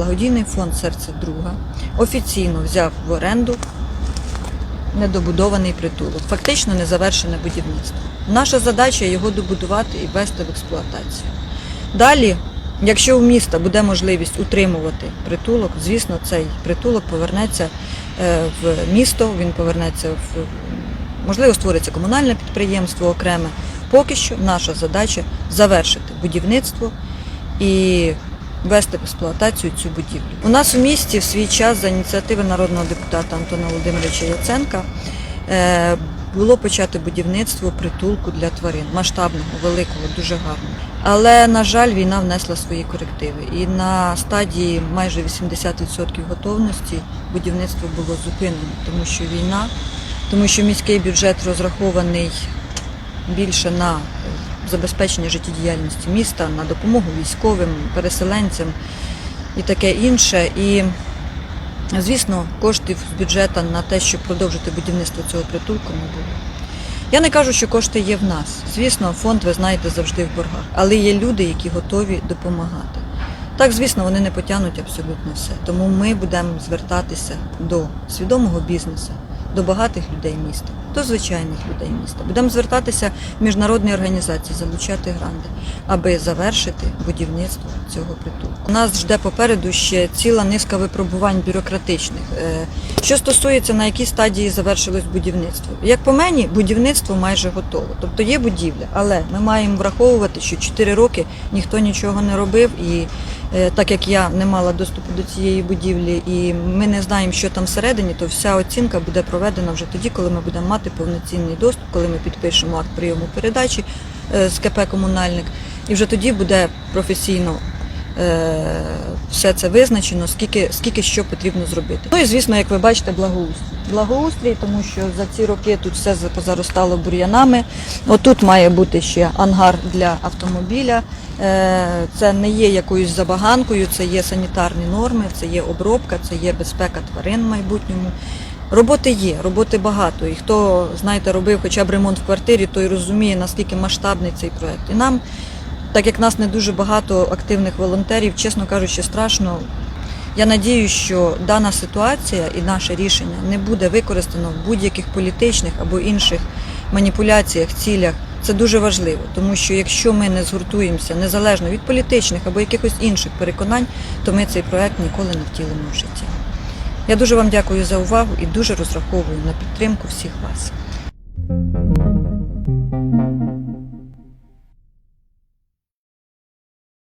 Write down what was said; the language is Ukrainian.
Благодійний фонд Серце друга офіційно взяв в оренду недобудований притулок, фактично незавершене будівництво. Наша задача його добудувати і ввести в експлуатацію. Далі, якщо у міста буде можливість утримувати притулок, звісно, цей притулок повернеться е, в місто, він повернеться в можливо створиться комунальне підприємство окреме. Поки що наша задача завершити будівництво і ввести в експлуатацію цю будівлю. У нас у місті в свій час за ініціативи народного депутата Антона Володимировича Яценка е, було почати будівництво притулку для тварин, масштабного, великого, дуже гарного. Але, на жаль, війна внесла свої корективи. І на стадії майже 80% готовності будівництво було зупинено, тому що війна, тому що міський бюджет розрахований більше на забезпечення життєдіяльності міста, на допомогу військовим, переселенцям і таке інше. І, звісно, коштів з бюджету на те, щоб продовжити будівництво цього притулку, не було. Я не кажу, що кошти є в нас. Звісно, фонд, ви знаєте, завжди в боргах. Але є люди, які готові допомагати. Так, звісно, вони не потягнуть абсолютно все. Тому ми будемо звертатися до свідомого бізнесу, до багатих людей міста, до звичайних людей міста. Будемо звертатися в міжнародні організації, залучати гранди, аби завершити будівництво цього притулку. Нас жде попереду ще ціла низка випробувань бюрократичних. Е, Що стосується на якій стадії завершилось будівництво, як по мені, будівництво майже готово. Тобто є будівля, але ми маємо враховувати, що 4 роки ніхто нічого не робив, і е, так як я не мала доступу до цієї будівлі, і ми не знаємо, що там всередині, то вся оцінка буде проведена вже тоді, коли ми будемо мати повноцінний доступ, коли ми підпишемо акт прийому передачі е, з КП комунальник, і вже тоді буде професійно е, все це визначено, скільки, скільки що потрібно зробити. Ну і звісно, як ви бачите, благоустрій. Благоустрій, тому що за ці роки тут все позаростало бур'янами. Отут має бути ще ангар для автомобіля. Е, Це не є якоюсь забаганкою, це є санітарні норми, це є обробка, це є безпека тварин в майбутньому. Роботи є, роботи багато. І хто, знаєте, робив хоча б ремонт в квартирі, той розуміє, наскільки масштабний цей проект. І нам, так як нас не дуже багато активних волонтерів, чесно кажучи, страшно. Я надію, що дана ситуація і наше рішення не буде використано в будь-яких політичних або інших маніпуляціях, цілях. Це дуже важливо, тому що якщо ми не згуртуємося незалежно від політичних або якихось інших переконань, то ми цей проект ніколи не втілимо в життя. Я дуже вам дякую за увагу і дуже розраховую на підтримку всіх вас.